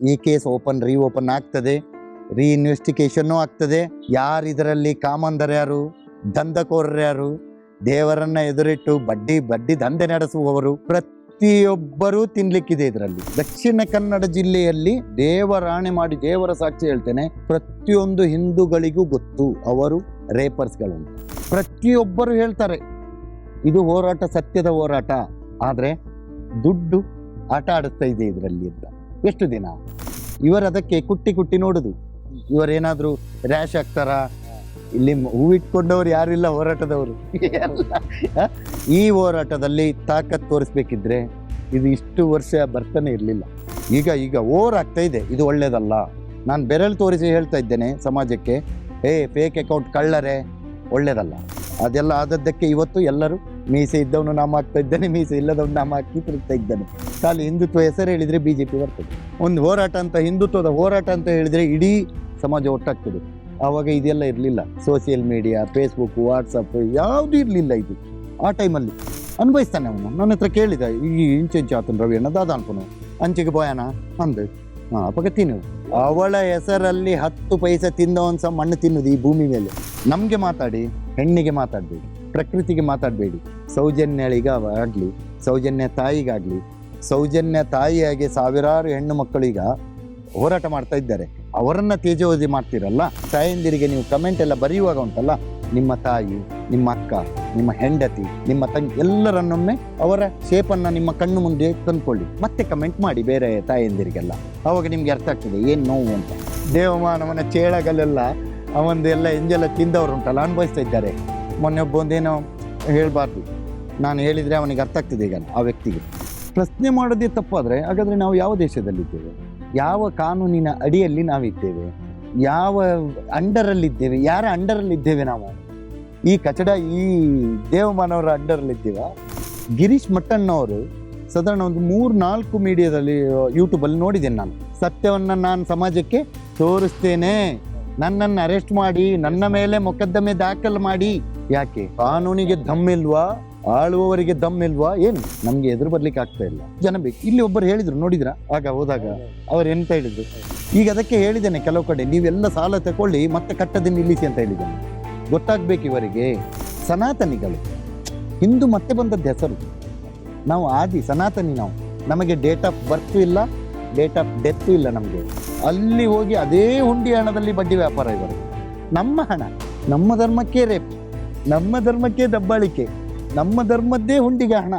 ಈ case open ರೀ open ಆಗ್ತದೆ. ರೀ ಇನ್ವೆಸ್ಟಿಗೇಷನ್ನು ಆಗ್ತದೆ. ಯಾರು ಇದರಲ್ಲಿ ಕಾಮಂದರ ಯಾರು? ದಂಧಕೋರರು ಯಾರು? ದೇವರನ್ನ ಎದುರಿಟ್ಟು ಬಡ್ಡಿ ಬಡ್ಡಿ ದಂಧೆ ನಡೆಸುವವರು ಪ್ರತಿಯೊಬ್ಬರೂ ತಿನ್ಲಿಕ್ಕಿದೆ ಇದರಲ್ಲಿ. ದಕ್ಷಿಣ ಕನ್ನಡ ಜಿಲ್ಲೆಯಲ್ಲಿ ದೇವರಾಣೆ ಮಾಡಿ ದೇವರ ಸಾಕ್ಷಿ ಹೇಳ್ತೇನೆ. ಪ್ರತಿಯೊಂದು ಹಿಂದೂಗಳಿಗೂ ಗೊತ್ತು ಅವರು ರೇಪರ್ಸ್ಗಳನ್ನು ಪ್ರತಿಯೊಬ್ಬರು ಹೇಳ್ತಾರೆ, ಇದು ಹೋರಾಟ ಸತ್ಯದ ಹೋರಾಟ. ಆದರೆ ದುಡ್ಡು ಆಟ ಆಡಿಸ್ತಾ ಇದೆ ಇದರಲ್ಲಿ ಅಂತ. ಎಷ್ಟು ದಿನ? ಇವರು ಅದಕ್ಕೆ ಕುಟ್ಟಿ ಕುಟ್ಟಿ ನೋಡುದು. ಇವರೇನಾದರೂ ರ್ಯಾಶ್ ಆಗ್ತಾರ? ಇಲ್ಲಿ ಹೂವಿಟ್ಕೊಂಡವ್ರು ಯಾರು ಇಲ್ಲ ಹೋರಾಟದವರು. ಈ ಹೋರಾಟದಲ್ಲಿ ತಾಕತ್ ತೋರಿಸ್ಬೇಕಿದ್ರೆ ಇದು ಇಷ್ಟು ವರ್ಷ ಬರ್ತಾನೆ ಇರಲಿಲ್ಲ. ಈಗ ಈಗ ಓರ್ ಆಗ್ತಾ ಇದೆ. ಇದು ಒಳ್ಳೇದಲ್ಲ. ನಾನು ಬೆರಳು ತೋರಿಸಿ ಹೇಳ್ತಾ ಇದ್ದೇನೆ ಸಮಾಜಕ್ಕೆ. ಏ ಫೇಕ್ ಅಕೌಂಟ್ ಕಳ್ಳರೆ. ಒಳ್ಳೇದಲ್ಲ. ಅದೆಲ್ಲ ಆದದ್ದಕ್ಕೆ ಇವತ್ತು ಎಲ್ಲರೂ ಮೀಸೆ ಇದ್ದವನು ನಾಮ ಹಾಕ್ತಾ ಇದ್ದಾನೆ, ಮೀಸೆ ಇಲ್ಲದವನು ನಾಮ ಹಾಕಿ ತಿರುಗ್ತಾ ಇದ್ದಾನೆ. ಖಾಲಿ ಹಿಂದುತ್ವ ಹೆಸರು ಹೇಳಿದರೆ ಬಿ ಜೆ ಪಿ ಬರ್ತದೆ. ಒಂದು ಹೋರಾಟ ಅಂತ, ಹಿಂದುತ್ವದ ಹೋರಾಟ ಅಂತ ಹೇಳಿದರೆ ಇಡೀ ಸಮಾಜ ಒಟ್ಟಾಗ್ತದೆ. ಆವಾಗ ಇದೆಲ್ಲ ಇರಲಿಲ್ಲ. ಸೋಷಿಯಲ್ ಮೀಡಿಯಾ ಫೇಸ್ಬುಕ್ ವಾಟ್ಸಪ್ ಯಾವುದು ಇರಲಿಲ್ಲ ಇದು. ಆ ಟೈಮಲ್ಲಿ ಅನುಭವಿಸ್ತಾನೆ ಅವನು. ನನ್ನ ಹತ್ರ ಕೇಳಿದ, ಈ ಇಂಚೆ ಇಂಚೆ ರವಿ ಅಣ್ಣ, ದಾದ ಅನ್ಕೊನು ಅಂಚೆಗೆ ಭಯಾನ ಅಂದು. ಹಾಂ ಅಪಗ ತಿನ್ನು ಅವಳ ಹೆಸರಲ್ಲಿ ಹತ್ತು ಪೈಸೆ ತಿಂದವನ್ ಮಣ್ಣು ತಿನ್ನುದು ಈ ಭೂಮಿ ಮೇಲೆ. ನಮಗೆ ಮಾತಾಡಿ, ಹೆಣ್ಣಿಗೆ ಮಾತಾಡಬೇಡಿ, ಪ್ರಕೃತಿಗೆ ಮಾತಾಡಬೇಡಿ. ಸೌಜನ್ಯಳಿಗ ಆಗಲಿ ಸೌಜನ್ಯ ತಾಯಿಗಾಗ್ಲಿ, ಸೌಜನ್ಯ ತಾಯಿಯಾಗಿ ಸಾವಿರಾರು ಹೆಣ್ಣು ಮಕ್ಕಳೀಗ ಹೋರಾಟ ಮಾಡ್ತಾ ಇದ್ದಾರೆ. ಅವರನ್ನ ತೇಜೋವಧಿ ಮಾಡ್ತೀರಲ್ಲ? ತಾಯಂದಿರಿಗೆ ನೀವು ಕಮೆಂಟ್ ಎಲ್ಲ ಬರೆಯುವಾಗ ಉಂಟಲ್ಲ? ನಿಮ್ಮ ತಾಯಿ, ನಿಮ್ಮ ಅಕ್ಕ, ನಿಮ್ಮ ಹೆಂಡತಿ, ನಿಮ್ಮ ತಂಗಿ ಎಲ್ಲರನ್ನೊಮ್ಮೆ ಅವರ ಶೇಪನ್ನ ನಿಮ್ಮ ಕಣ್ಣು ಮುಂದೆ ತಂದ್ಕೊಳ್ಳಿ. ಮತ್ತೆ ಕಮೆಂಟ್ ಮಾಡಿ ಬೇರೆ ತಾಯಂದಿರಿಗೆಲ್ಲ. ಅವಾಗ ನಿಮ್ಗೆ ಅರ್ಥ ಆಗ್ತದೆ, ಏನು ನೋವು ಅಂತ. ದೇವಮಾನವನ ಚೇಳಗಲೆಲ್ಲ ಎಲ್ಲ ಎಂಜೆಲ್ಲ ತಿಂದವರು ಉಂಟಲ್ಲ, ಅನುಭವಿಸ್ತಾ ಇದ್ದಾರೆ. ಮೊನ್ನೆ ಒಬ್ಬ ಒಂದೇನೋ ಹೇಳಬಾರ್ದು. ನಾನು ಹೇಳಿದರೆ ಅವನಿಗೆ ಅರ್ಥ ಆಗ್ತದೆ ಈಗ ಆ ವ್ಯಕ್ತಿಗೆ. ಪ್ರಶ್ನೆ ಮಾಡೋದೇ ತಪ್ಪಾದರೆ ಹಾಗಾದರೆ ನಾವು ಯಾವ ದೇಶದಲ್ಲಿದ್ದೇವೆ? ಯಾವ ಕಾನೂನಿನ ಅಡಿಯಲ್ಲಿ ನಾವಿದ್ದೇವೆ? ಯಾವ ಅಂಡರಲ್ಲಿದ್ದೇವೆ, ಯಾರ ಅಂಡರಲ್ಲಿದ್ದೇವೆ ನಾವು? ಈ ಕಚಡ ಈ ದೇವಮಾನವರ ಅಂಡರಲ್ಲಿದ್ದೇವೆ? ಗಿರೀಶ್ ಮಟ್ಟಣ್ಣವರು ಸಾಧಾರಣ ಒಂದು ಮೂರು ನಾಲ್ಕು ಮೀಡಿಯಾದಲ್ಲಿ ಯೂಟ್ಯೂಬಲ್ಲಿ ನೋಡಿದ್ದೇನೆ ನಾನು. ಸತ್ಯವನ್ನು ನಾನು ಸಮಾಜಕ್ಕೆ ತೋರಿಸ್ತೇನೆ. ನನ್ನನ್ನು ಅರೆಸ್ಟ್ ಮಾಡಿ, ನನ್ನ ಮೇಲೆ ಮೊಕದ್ದಮೆ ದಾಖಲು ಮಾಡಿ. ಯಾಕೆ? ಕಾನೂನಿಗೆ ದಮ್ಮಿಲ್ವಾ ಆಳುವವರಿಗೆ ದಮ್ಮಿಲ್ವಾ ಏನು? ನಮ್ಗೆ ಎದುರು ಬರ್ಲಿಕ್ಕೆ ಆಗ್ತಾ ಇಲ್ಲ. ಜನ ಬೇಕು. ಇಲ್ಲಿ ಒಬ್ಬರು ಹೇಳಿದ್ರು, ನೋಡಿದ್ರ? ಆಗ, ಹೋದಾಗ ಅವ್ರು ಎಂತ ಹೇಳಿದ್ರು? ಈಗ ಅದಕ್ಕೆ ಹೇಳಿದ್ದೇನೆ ಕೆಲವು ಕಡೆ, ನೀವೆಲ್ಲ ಸಾಲ ತಗೊಳ್ಳಿ ಮತ್ತೆ ಕಟ್ಟದೆ ನಿಲ್ಲಿಸಿ ಅಂತ ಹೇಳಿದ್ದೇನೆ. ಗೊತ್ತಾಗ್ಬೇಕು ಇವರಿಗೆ. ಸನಾತನಿಗಳು. ಹಿಂದೂ ಮತ್ತೆ ಬಂದದ್ದು ಹೆಸರು. ನಾವು ಆದಿ, ಸನಾತನಿ ನಾವು. ನಮಗೆ ಡೇಟ್ ಆಫ್ ಬರ್ತ್ ಇಲ್ಲ ಡೇಟ್ ಆಫ್ ಡೆತ್ ಇಲ್ಲ ನಮಗೆ. ಅಲ್ಲಿ ಹೋಗಿ ಅದೇ ಹುಂಡಿ ಹಣದಲ್ಲಿ ಬಡ್ಡಿ ವ್ಯಾಪಾರ ಇವರು. ನಮ್ಮ ಹಣ, ನಮ್ಮ ಧರ್ಮಕ್ಕೆ ರೇಪ್ ನಮ್ಮ ಧರ್ಮಕ್ಕೆ ದಬ್ಬಾಳಿಕೆ. ನಮ್ಮ ಧರ್ಮದ್ದೇ ಹುಂಡಿಗೆ ಹಣ.